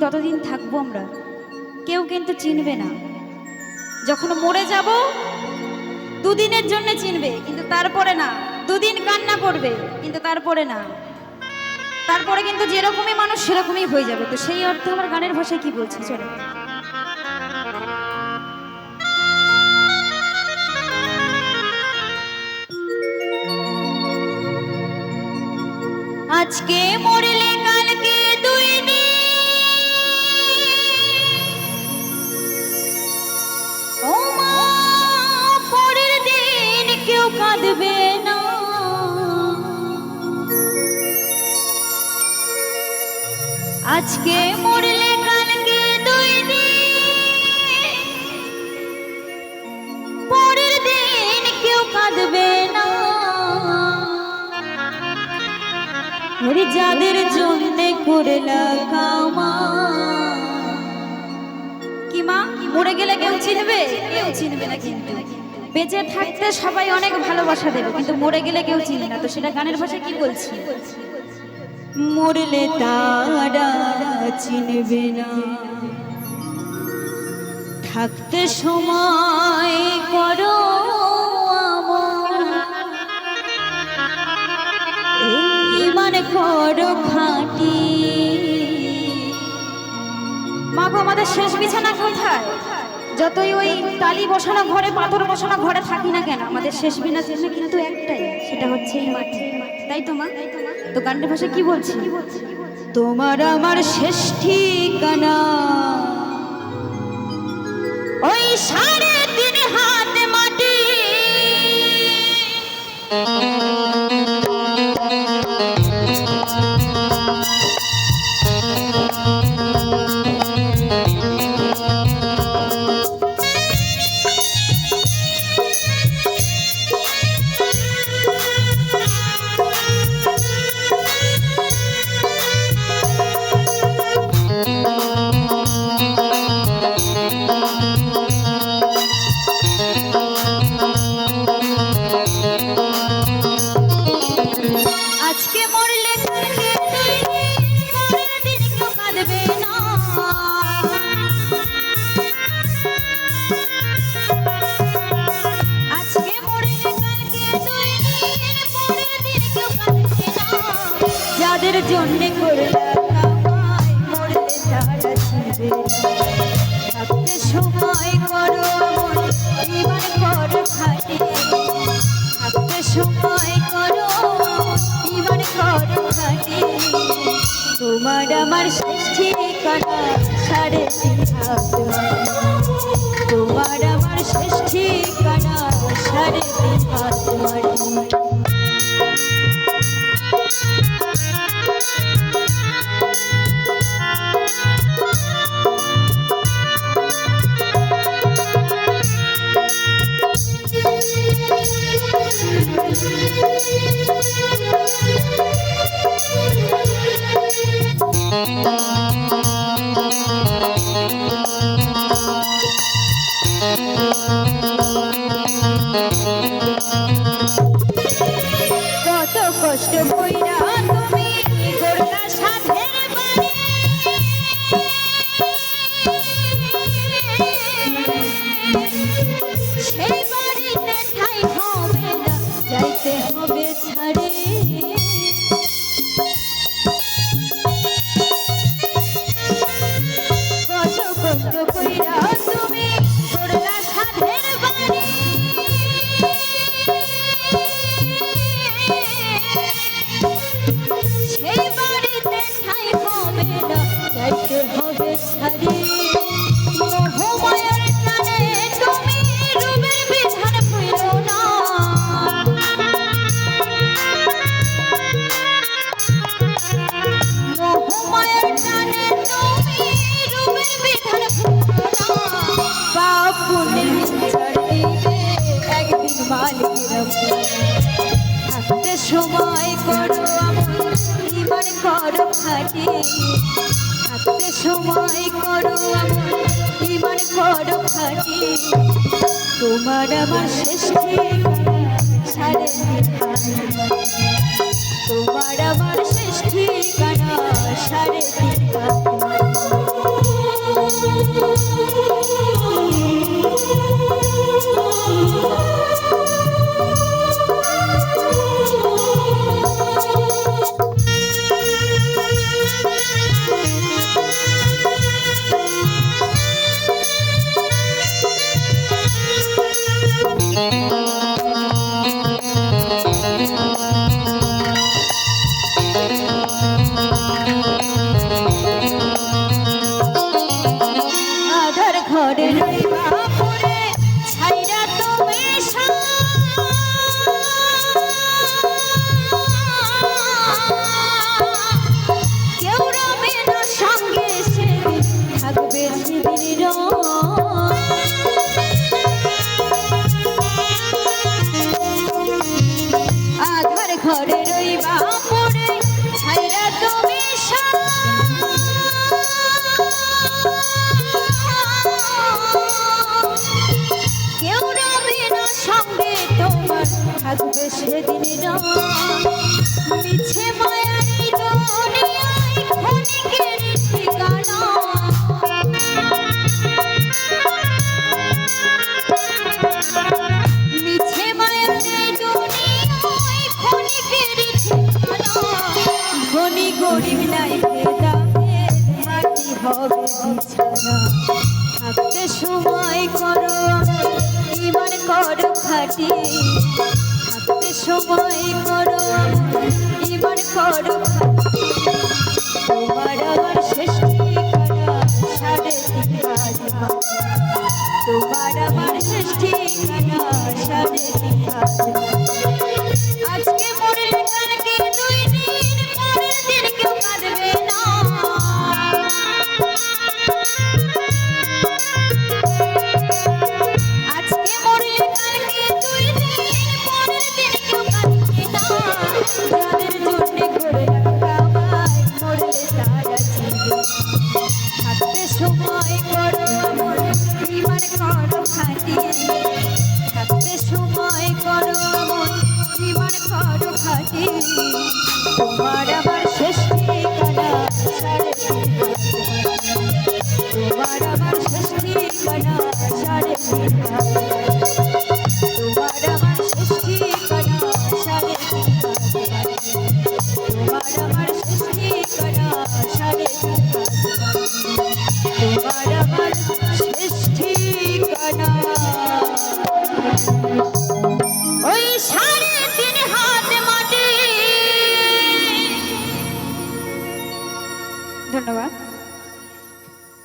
যতদিন থাকব আমরা। কেউ কিন্তু চিনবে না। যখন মরে যাব, দুদিনের জন্য চিনবে, কিন্তু তারপরে না। দুদিন কান্না করবে, কিন্তু তারপরে না। তারপরে কিন্তু যেরকমই মানুষ সেরকমই হয়ে যাবে। তো সেই অর্থে আমার গানের ভাষায় কি বলছি, চলো। আজকে মরলে আজকে মরলে কালকে দুই পরের দিন কেউ কাঁদবে না। যাদের জন্য করলা কামা কি মা, মরে গেলে কেউ চিনবে? কেউ চিনবে না কিন্তু। বেঁচে থাকতে সবাই অনেক ভালোবাসা দেবে, কিন্তু মরে গেলে কেউ চিনবে না। তো সেটা গানের ভাষায় কি বলছি? মরলে তারা চিনবে না। থাকতে সময় করো ইমান করো খাটি। মাগো আমাদের শেষ বিছানা কোথায়? যতই ওই টালি বসানো ঘরে, পাথর বসানো ঘরে থাকি না কেন, আমাদের শেষ বিছানা কিন্তু একটাই, সেটা হচ্ছে এই মাটি তাই তো মা? তাই তো গানটা ভাষা কি বলছি? তোমার আমার শেষ ঠিকানা। ওই সাড়ে যাদের জন্য করে কামাই মরলে তারা ছিড়বে থাকতে সময় করো এবার করো খাটে থাকতে সময় করো তোমার আমার শেষ ঠিকানা তিন হাত তোমার আমার ঠিকানা সারে তিন সময় করো আমার ইমান করো খাটি থাকতে সময় করো ইমান করো খাটি তোমার আমার শেষ সাড়ে হাত। তোমার আমার শেষ ঠিকানা সাড়ে হাত। থাকবে আমি চিদির ছাড়া থাকতে সময় করো ইমান করো খাটি। থাকতে সময় করো ইমান করো তোমার আমার শেষ ঠিকানা তোমার আমার শেষ ঠিকানা সাড়ে তিন করো খাটিয়ে থাকতে সময় করো মন জীবন করো খাটিয়ে তোমার আমার শেষ ঠিকানা, সাড়ে তোমার আমার শেষ ঠিকানা, সাড়ে তোমার আমার শেষ ঠিকানা, সাড়ে তোমার আমার শেষ ঠিকানা, সাড়ে তোমার আমার